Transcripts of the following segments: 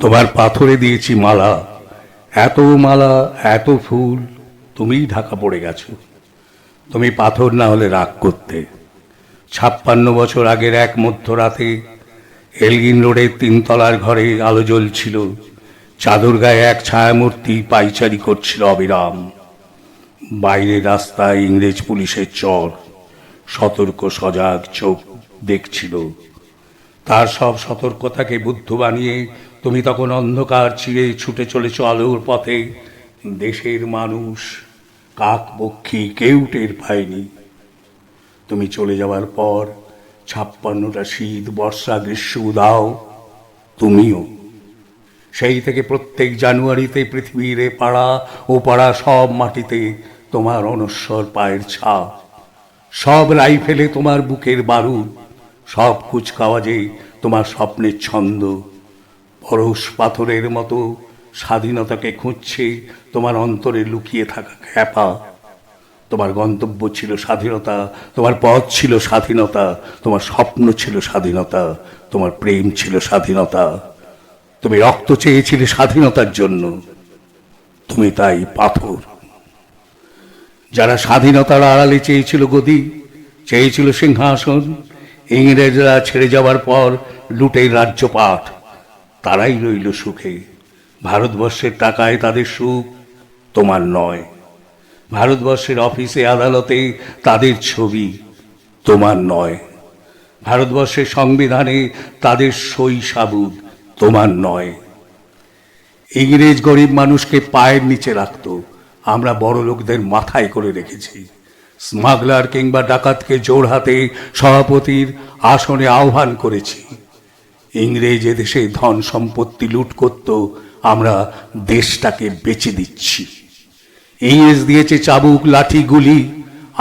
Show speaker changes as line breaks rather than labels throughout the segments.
তোমার পাথরে দিয়েছি মালা। এত মালা, এত ফুল, তুমিই ঢাকা পড়ে গেছো। তুমি পাথর না হলে রাগ করতে। ছাপ্পান্ন বছর আগের এক মধ্যরাতে এলগিন রোডের তিনতলার ঘরে আলো জ্বলছিল। চাদর গায়ে এক ছায়ামূর্তি পাইচারি করছিল অবিরাম। বাইরের রাস্তায় ইংরেজ পুলিশের চর, সতর্ক সজাগ চোখ দেখছিল। তার সব সতর্কতাকে বুদ্ধ বানিয়ে তুমি তখন অন্ধকার চিরে ছুটে চলেছ আলোর পথে। দেশের মানুষ, কাক পক্ষী কেউ টের পায়নি। তুমি চলে যাওয়ার পর ছাপ্পান্নটা শীত, বর্ষা, গ্রীষ্ম, উদাও। তুমিও। সেই থেকে প্রত্যেক জানুয়ারিতে পৃথিবীর এ পাড়া ও পাড়া সব মাটিতে তোমার অনস্বর পায়ের ছাপ। সব রাইফেলে তোমার বুকের বারুদ। সব কুচকাওয়াজে তোমার স্বপ্নের ছন্দ। পরশ পাথরের মতো স্বাধীনতাকে খুঁজছে, তোমার অন্তরে লুকিয়ে থাকা খ্যাপা। তোমার গন্তব্য ছিল স্বাধীনতা, তোমার পথ ছিল স্বাধীনতা, তোমার স্বপ্ন ছিল স্বাধীনতা, তোমার প্রেম ছিল স্বাধীনতা। তুমি রক্ত চেয়েছিলে স্বাধীনতার জন্য, তুমি তাই পাথর। যারা স্বাধীনতার আড়ালে চেয়েছিল গদি, চেয়েছিল সিংহাসন, ইংরেজরা ছেড়ে যাওয়ার পর লুটের রাজ্যপাট তারাই রইল সুখে। ভারতবর্ষের টাকায় তাদের সুখ তোমার নয়। ভারতবর্ষের অফিসে আদালতে তাদের ছবি তোমার নয়। ভারতবর্ষের সংবিধানে তাদের সই সাবুদ তোমার নয়। ইংরেজ গরিব মানুষকে পায়ের নিচে রাখত, আমরা বড় লোকদের মাথায় করে রেখেছি। স্মাগলার কিংবা ডাকাতকে জোর হাতে সভাপতির আসনে আহ্বান করেছি। ইংরেজ এদেশে ধন সম্পত্তি লুট করত, আমরা দেশটাকে বেচে দিচ্ছি। ইংরেজ দিয়েছে চাবুক, লাঠি, গুলি,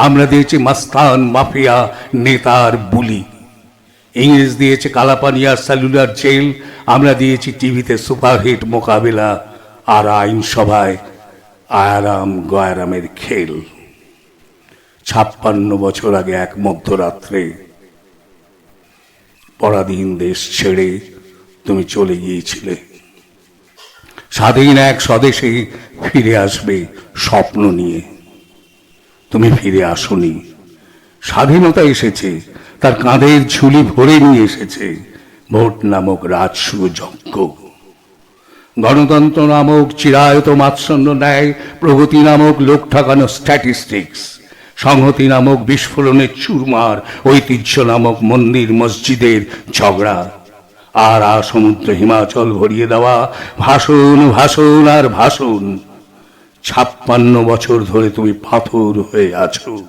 আমরা দিয়েছি মাস্তান, মাফিয়া, নেতার বুলি। ইংরেজ দিয়েছে কালাপানিয়া সেলুলার জেল, আমরা দিয়েছি টিভিতে সুপারহিট মোকাবেলা আর আইনসভায় আয়ারাম গয়ারামের খেল। ছাপ্পান্ন বছর আগে এক মধ্যরাত্রে পরাধীন দেশ ছেড়ে তুমি চলে গিয়েছিলে। স্বাধীন এক স্বদেশে ফিরে আসবে স্বপ্ন নিয়ে। তুমি ফিরে আসনি। স্বাধীনতা এসেছে, তার কাঁধের ঝুলি ভরে নিয়ে এসেছে ভোট নামক রাজসূয় যজ্ঞ। গণতন্ত্র নামক চিরায়ত মাৎসন্য ন্যায়, প্রগতি নামক লোক ঠকানো স্ট্যাটিস্টিক্স সংহতি নামক বিস্ফোরণের চুরমার ঐতিহ্য নামক মন্দির মসজিদের ঝগড়া। আর আর সমুদ্র হিমাচল ভরিয়ে দেওয়া ভাষণ ভাষণ আর ভাষণ ছাপ্পান্ন বছর ধরে তুমি পাথর হয়ে আছো।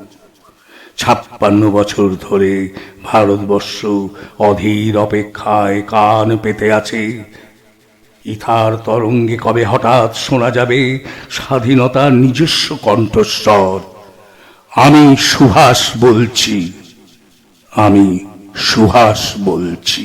ছাপ্পান্ন বছর ধরে ভারতবর্ষ অধীর অপেক্ষায় কান পেতে আছে। ইথার তরঙ্গে কবে হঠাৎ শোনা যাবে স্বাধীনতার নিজস্ব কণ্ঠস্বর? আমি সুহাস বলছি। আমি সুহাস বলছি।